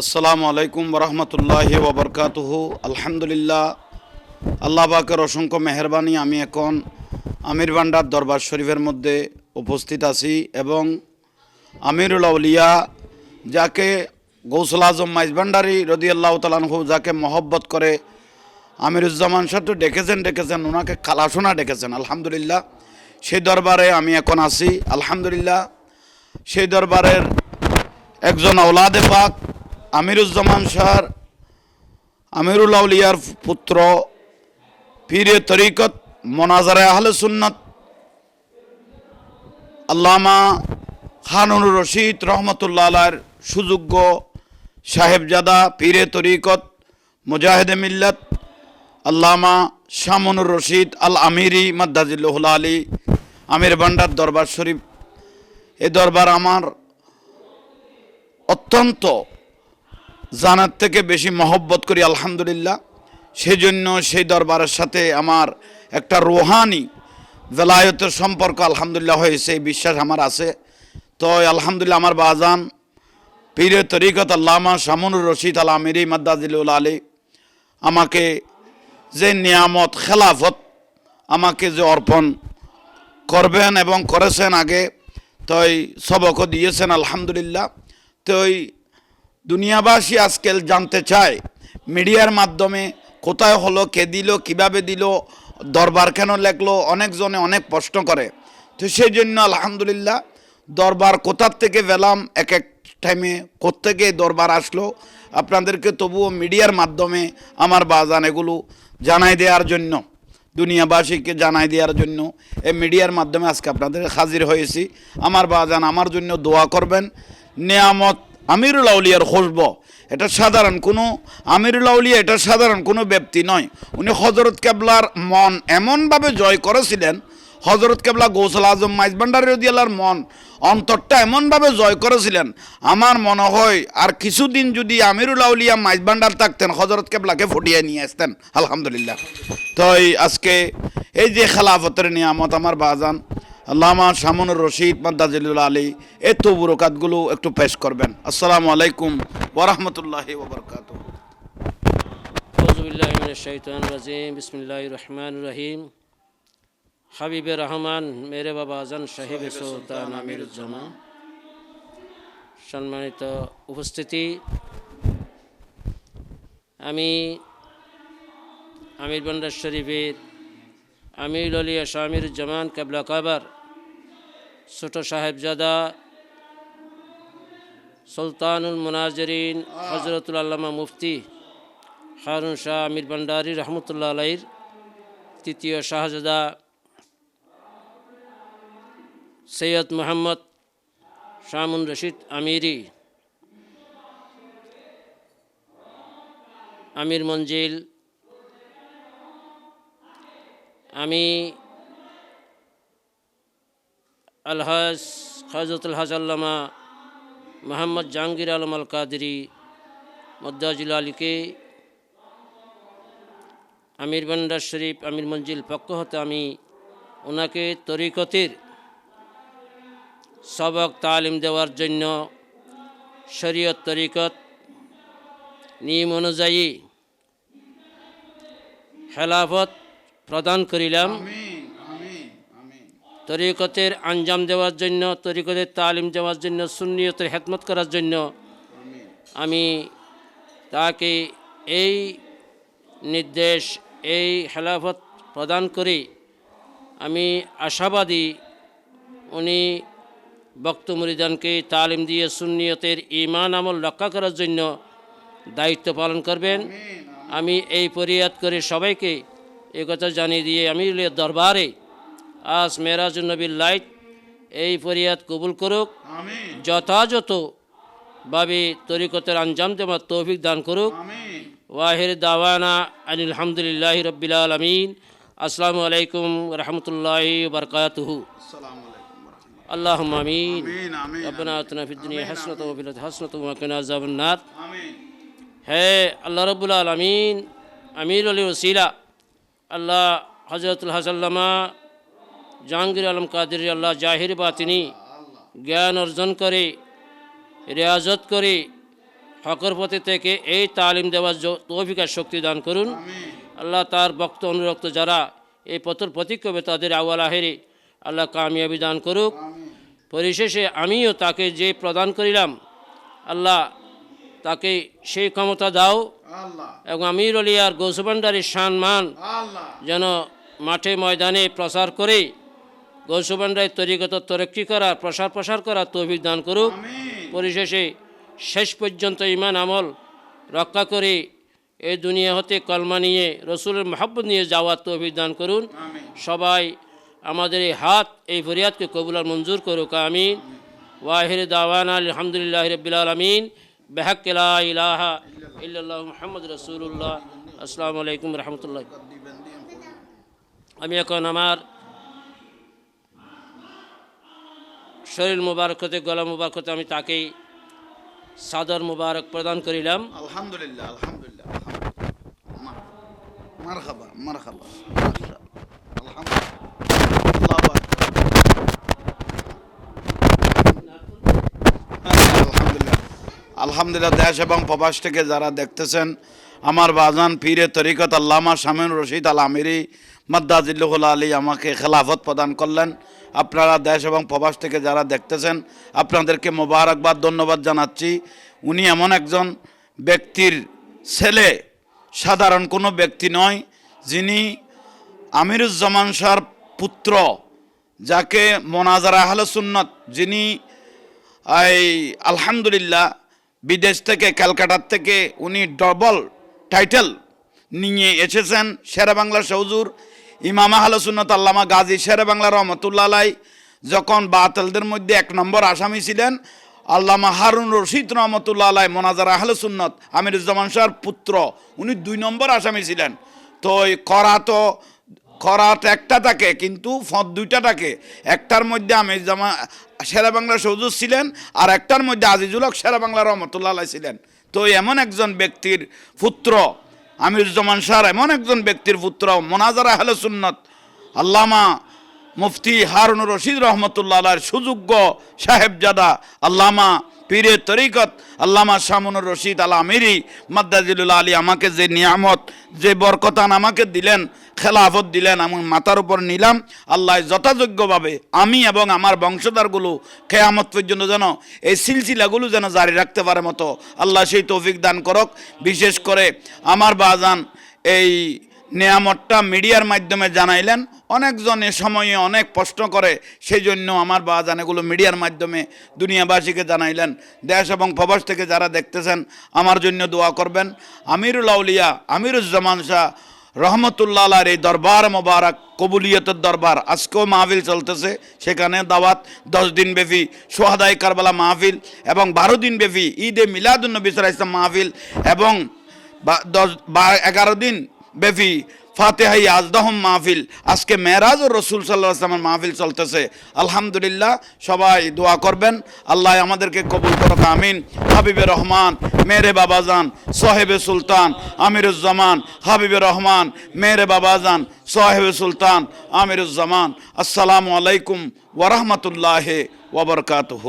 আসসালামু আলাইকুম বরহমতুল্লাহ ওবরকাতুহ। আলহামদুলিল্লাহ। আল্লাহ পাকের অসংখ্য মেহরবানি আমি এখন আমির ভান্ডার দরবার শরীফের মধ্যে উপস্থিত আছি এবং আমিরুল আউলিয়া, যাকে গৌসল আজম মাইজ ভান্ডারি রদি আল্লাহ তালানহু যাকে মহব্বত করে আমিরুজ্জামান সাহেব তো ডেকেছেন ডেকেছেন ওনাকে খালাসোনা ডেকেছেন। আলহামদুলিল্লাহ। সেই দরবারে আমি এখন আছি। আলহামদুলিল্লাহ। সেই দরবারের একজন আওলাদে পাক আমিরুজ্জামান শাহর আমিরুল আউলিয়ার পুত্র পীরে তরিকত, মনাজারে আহলে সুন্নত, আল্লামা খানুর রশিদ রহমতুল্লাহ আলার সুযোগ্য সাহেবজাদা পীরে তরিকত, মুজাহিদে মিল্লত, আল্লামা শামনুর রশিদ আল আমিরি মাদ্দাজিল্লাহুল আলী, আমির ভান্ডার দরবার শরীফ। এ দরবার আমার অত্যন্ত জানার থেকে বেশি মহব্বত করি, আলহামদুলিল্লাহ। সেই জন্য সেই দরবারের সাথে আমার একটা রোহানি বেলায়তের সম্পর্ক আলহামদুলিল্লাহ হয়েছে, এই বিশ্বাস আমার আছে। তো আলহামদুলিল্লাহ আমার বাজান, পীরে তরিকত আল্লামা শামুনুর রশিদ আল আমিরি মাদ্দাজিলুল আলী, আমাকে যে নিয়ামত, খেলাফত আমাকে যে অর্পণ করবেন এবং করেছেন আগে তই সবকও দিয়েছেন, আলহামদুলিল্লাহ। তই দুনিয়াবাসী আজকাল জানতে চায়, মিডিয়ার মাধ্যমে কোথায় হলো, কে দিল, কীভাবে দিল, দরবার কেন লেখলো, অনেকজনে অনেক প্রশ্ন করে। তো সেই জন্য আলহামদুলিল্লাহ, দরবার কোথার থেকে পেলাম, এক এক টাইমে কোত্থেকে দরবার আসলো, আপনাদেরকে তবুও মিডিয়ার মাধ্যমে আমার বাজান এগুলো জানাই দেওয়ার জন্য, দুনিয়াবাসীকে জানাই দেওয়ার জন্য, এই মিডিয়ার মাধ্যমে আজকে আপনাদের হাজির হয়েছি। আমার বাজান আমার জন্য দোয়া করবেন, নিয়ামত আমিরুল আউলিয়ার খুশব। এটা সাধারণ কোনো, আমিরুল আউলিয়া এটা সাধারণ কোনো ব্যক্তি নয়। উনি হজরত কেবলার মন এমনভাবে জয় করেছিলেন, হজরত কেবলা গৌসল আজম মাইজ ভান্ডারি রদিয়ালার মন অন্তরটা এমনভাবে জয় করেছিলেন, আমার মনে হয় আর কিছুদিন যদি আমিরুল আউলিয়া মাইজ ভান্ডার থাকতেন, হজরত কেবলাকে ফুটিয়ে নিয়ে আসতেন। আলহামদুলিল্লাহ। তো আজকে এই যে খেলাফতের নিয়ামত, আমার বাজান আল্লামা শামুনুর রশিদ মাদ্দাজিলুল আলী, এই তবুরকাতগুলো একটু পেশ করবেন। আসসালামু আলাইকুম ওরহমতুল্লাহ ওবরকাত রহমানির রহিম। হাবিবে রহমান, মেরে বাবা আজান সাহেব সুলতান আমিরুজ্জামান। সম্মানিত উপস্থিতি। আমি আমির বান্ডার শরীফের আমির আলিয়া শামিরুজ্জামান কাবলা কাবার, ছোট সাহেবজাদা সুলতানুল মুনাজরিন, হজরতুল আল্লামা মুফতি হারুন শাহ আমির ভান্ডারি রহমতুল্লাহ আলাইর তৃতীয় শাহজাদা সৈয়দ মোহাম্মদ শামুন রশিদ আমিরি, আমির মঞ্জিল আমি আলহাজ হজরতুল হাজ আল্লামা মোহাম্মদ জাহাঙ্গীর আলম আল কাদরি মদ্দাজুল আলীকে, আমির ভান্ডার শরীফ আমির মঞ্জিল পক্ষ হতে আমি ওনাকে তরিকতের সবক তালিম দেওয়ার জন্য শরীয়ত তরিকত নিয়ম অনুযায়ী খেলাফত প্রদান করিলাম। তরিকতের আঞ্জাম দেওয়ার জন্য তরিকতের তালিম দেওয়ার জন্য সুন্নিয়তের হেদমত করার জন্য আমি তাকে এই নির্দেশ এই খেলাফত প্রদান করে। আমি আশাবাদী উনি বক্ত মুরিদানকে তালিম দিয়ে সুন্নিয়তের ইমান আমল রক্ষা করার জন্য দায়িত্ব পালন করবেন। আমি এই পরিয়াদ করে সবাইকে এ কথা জানিয়ে দিয়ে আমি দরবারে আজ মেরাজ নবীর লাইট এই ফরিয়াদ কবুল করুক যথাযথভাবে তরিকতের আঞ্জাম দেওয়ার তৌফিক দান করুক ওয়াহির দাওয়ানা আনিল হামদুলিল্লাহ রব্বিল আলমিন আসসালামু আলাইকুম রহমতুল্লাহ বরকাতহু اللهم آمين আমিন আমিন ربنا آتنا في الدنيا حسنة وفي الآخرة حسنة وقنا عذاب النار হে আল্লাহ রব্বুল আলমিন আমির আলী ওসিলা আল্লাহ হজরতুল হাসাল্লামা জাহাঙ্গীর আলম কাদের আল্লাহ জাহির বাতিনি জ্ঞান অর্জন করে রেয়াজত করে হকর পথে থেকে এই তালিম দেওয়ার জ- তৌফিক শক্তি দান করুন। আল্লাহ তার ভক্ত অনুরক্ত যারা এই পথর প্রতীক হবে তাদের আওয়াল আহেরে আল্লাহ কামিয়াবি দান করুক। পরিশেষে আমিও তাকে যে প্রদান করিলাম আল্লাহ তাকে সেই ক্ষমতা দাও এবং আমির আলিয়ার গৌসুবান্ডারির সম্মান যেন মাঠে ময়দানে প্রচার করে গৌসুবান্ডারের তরিগত তরক্কি করার প্রসার প্রসার করার তৌফিক দান করুক। পরিশেষে শেষ পর্যন্ত ইমান আমল রক্ষা করে এই দুনিয়া হতে কলমা নিয়ে রসুলের মহাব্বত নিয়ে যাওয়ার তৌফিক দান করুন। সবাই আমাদের এই হাত এই ফরিয়াদকে কবুল আর মঞ্জুর করুক। আমিন। ওয়াহির দাওয়ান আলহামদুলিল্লাহ রবিল আলমিন। বেহাক লা ইলাহা ইল্লাল্লাহ মুহাম্মদ রসুল্লাহ আসসালামু আলাইকুম রহমতুল্লাহ। আমি এখন আমার শরীর মুবারক হতে, গলা মুবারক হতে আমি তাকেই সাদর মুবারক প্রদান করিলাম। আলহামদুলিল্লাহ আলহামদুলিল্লাহ মারহাবা মারহাবা আলহামদুলিল্লাহ আল্লাহু আলহামদুলিল্লাহ আলহামদুলিল্লাহ, দেশ এবং প্রবাস থেকে যারা দেখতেছেন, আমার বাজান পীরে তরিকত আল্লামা শামিন রশিদ আল আমিরি মাদ্দাজিল্লুল আলী আমাকে খেলাফত প্রদান করলেন। আপনারা দেশ এবং প্রবাস থেকে যারা দেখতেছেন, আপনাদেরকে মোবারকবাদ, ধন্যবাদ জানাচ্ছি। উনি এমন একজন ব্যক্তির ছেলে, সাধারণ কোনো ব্যক্তি নয়, যিনি আমিরুজ্জামান শাহর পুত্র, যাকে মোনাজারা আহলে সুন্নত, যিনি এই আলহামদুলিল্লাহ বিদেশ থেকে ক্যালকাটার থেকে উনি ডবল টাইটেল নিয়ে এসেছেন শেরে বাংলা সৌজুর, ইমামা আহলে সুন্নত আল্লামা গাজী শেরে বাংলা রহমতুল্লাহ যখন বাতেলদের মধ্যে এক নম্বর আসামি ছিলেন, আল্লামা হারুন রশিদ রহমতুল্লাহ মোনাজার আহলে সুন্নত আমিরুজ্জামান শাহর পুত্র। উনি দুই নম্বর আসামি ছিলেন। তো এই করা তো খরাত একটা থাকে, কিন্তু ফদ দুইটা থাকে। একটার মধ্যে আমি জামা সেরা বাংলা সৌজুদ ছিলেন, আর একটার মধ্যে আজিজুল হক সেরা বাংলা রহমতুল্লাহ ছিলেন। তো এমন একজন ব্যক্তির পুত্র, আমিরুজ্জামান শাহ, এমন একজন ব্যক্তির পুত্র, মোনাজার আহলে সুন্নত, আল্লামা মুফতি হারুন রশিদ রহমতুল্লাহ সুযোগ্য সাহেবজাদা, আল্লামা পীরে তরিকত আল্লামা শামুনুর রশিদ আল আমিরি মাদ্দাজিলুল আলী আমাকে যে নিয়ামত, যে বরকতান আমাকে দিলেন, খেলাফত দিলেন, আমি মাথার উপর নিলাম, আল্লাহ যথাযোগ্যভাবে আমি এবং আমার বংশধরগুলো খেয়ামত পর্যন্ত যেন এই সিলসিলাগুলো যেন জারি রাখতে পারে মতো আল্লাহ সেই তৌফিক দান করক। বিশেষ করে আমার বাজান এই নেয়ামতটা মিডিয়ার মাধ্যমে জানাইলেন। অনেকজন এ সময়ে অনেক প্রশ্ন করে সেই জন্য আমার বাজান এগুলো মিডিয়ার মাধ্যমে দুনিয়াবাসীকে জানাইলেন। দেশ এবং প্রবাস থেকে যারা দেখতেছেন, আমার জন্য দোয়া করবেন। আমিরুল আউলিয়া, আমিরুজ্জামান শাহ রহমতুল্লাহ এই দরবার মোবারক, কবুলিয়তের দরবার, আজকেও মাহফিল চলতেছে। সেখানে দাওয়াত, দশ দিন ব্যাপী সোহাদাই কারবালা মাহফিল এবং বারো দিন ব্যাপী ঈদে মিলাদুন্নবী সাল্লাল্লাহু আলাইহি ওয়াসাল্লাম মাহফিল এবং বা- দশ, বা, এগারো দিন ব্যাপী ফাতেহাই আজদহম মাহফিল। আজকে মেরাজ ও রসুল সাল্লাহ আসলামের মাহফিল চলতেছে। আলহামদুলিল্লাহ, সবাই দোয়া করবেন। আল্লাহ আমাদেরকে কবুল করক, আমিন। হাবিবে রহমান মেরে বাবাজান, সোহেবে সুলতান, আমিরুজ্জামান, হাবিবে রহমান মেরে বাবাজান, সোহেবে সুলতান, আমিরুজ্জামান। আসসালামু আলাইকুম ওরহমতুল্লাহ ওবরকাতহ